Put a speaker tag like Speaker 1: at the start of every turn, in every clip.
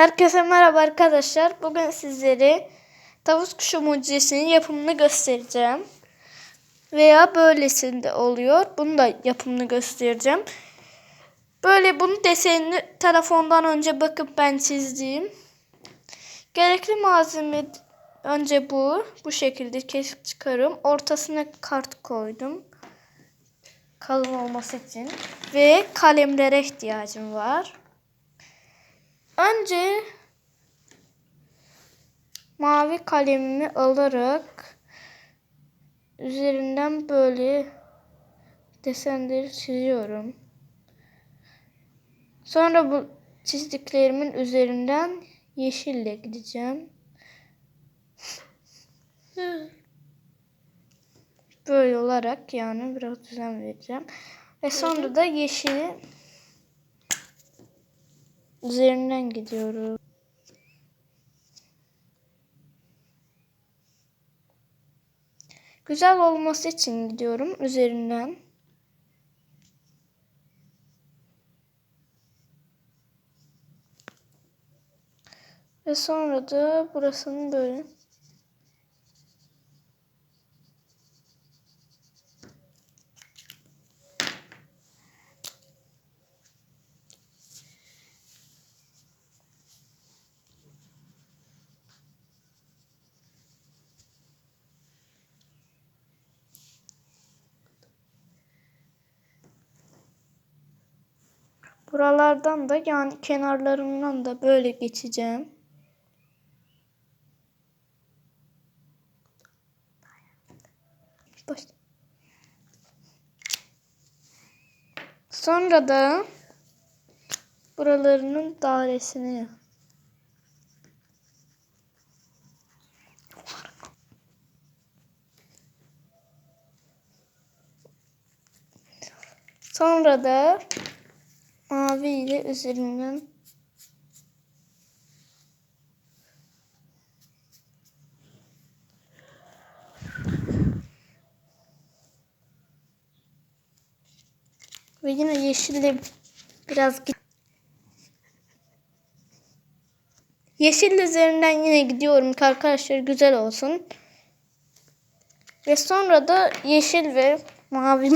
Speaker 1: Herkese merhaba arkadaşlar. Bugün sizlere tavus kuşu mucizesinin yapımını göstereceğim. Veya böylesinde oluyor. Bunu da yapımını göstereceğim. Böyle bunu desenini telefondan önce bakıp ben çizdim. Gerekli malzeme önce bu. Bu şekilde kesip çıkarım. Ortasına kart koydum. Kalın olması için. Ve kalemlere ihtiyacım var. Önce mavi kalemimi alarak üzerinden böyle desenleri çiziyorum. Sonra bu çizdiklerimin üzerinden yeşille gideceğim. Böyle olarak yani biraz düzen vereceğim. Ve sonra da yeşili üzerinden gidiyoruz. Güzel olması için gidiyorum üzerinden. Ve sonra da burasını böyle Buralardan da yani kenarlarından da böyle geçeceğim. Baş. Sonra da buralarının dairesini Sonra da mavi ile üzerinden ve yine yeşille biraz git Yeşil üzerinden yine gidiyorum ki arkadaşlar güzel olsun. Ve sonra da yeşil ve mavi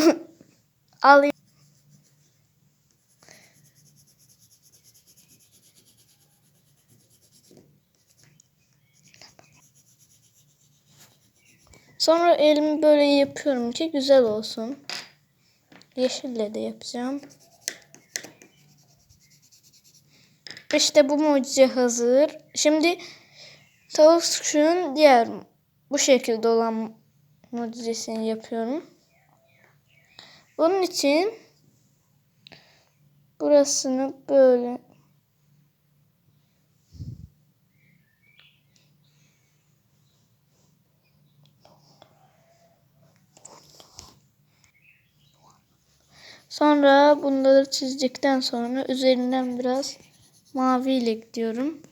Speaker 1: alayım. Sonra elimi böyle yapıyorum ki güzel olsun. Yeşille de yapacağım. İşte bu mucize hazır. Şimdi tavuk kuşunun diğer bu şekilde olan mucizesini yapıyorum. Bunun için burasını böyle Sonra bunları çizdikten sonra üzerinden biraz mavi ile gidiyorum.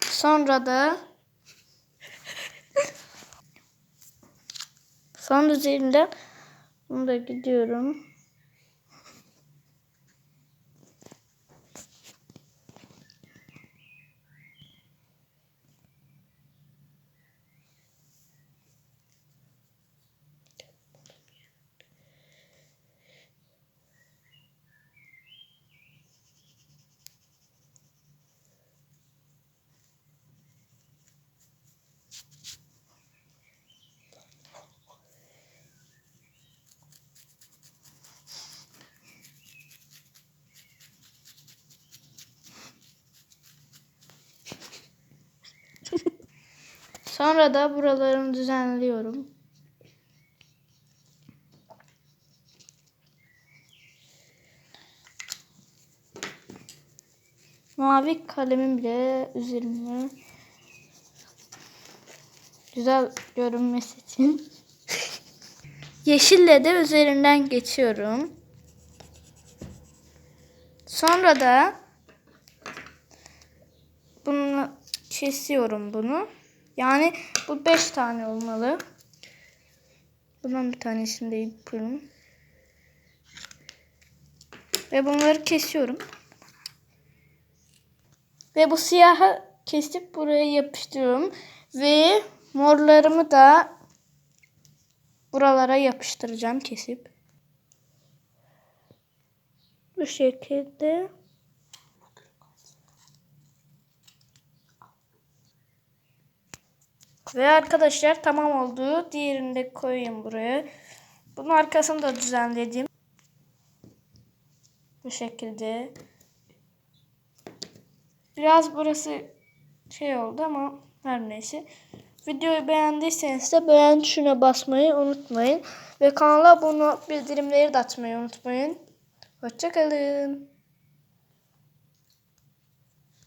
Speaker 1: Sonra da son üzerinden bunu da gidiyorum. Sonra da buralarını düzenliyorum. Mavi kalemim bile üzerine güzel görünmesi için yeşille de üzerinden geçiyorum. Sonra da bunu kesiyorum bunu. Yani bu 5 tane olmalı. Bundan bir tanesini de yapıyorum. Ve bunları kesiyorum. Ve bu siyahı kesip buraya yapıştırıyorum. Ve morlarımı da buralara yapıştıracağım kesip. Bu şekilde. Ve arkadaşlar tamam oldu. Diğerini de koyayım buraya. Bunun arkasını da düzenledim. Bu şekilde. Biraz burası şey oldu ama her neyse. Videoyu beğendiyseniz de beğen tuşuna basmayı unutmayın. Ve kanala abone bildirimleri de açmayı unutmayın. Hoşçakalın.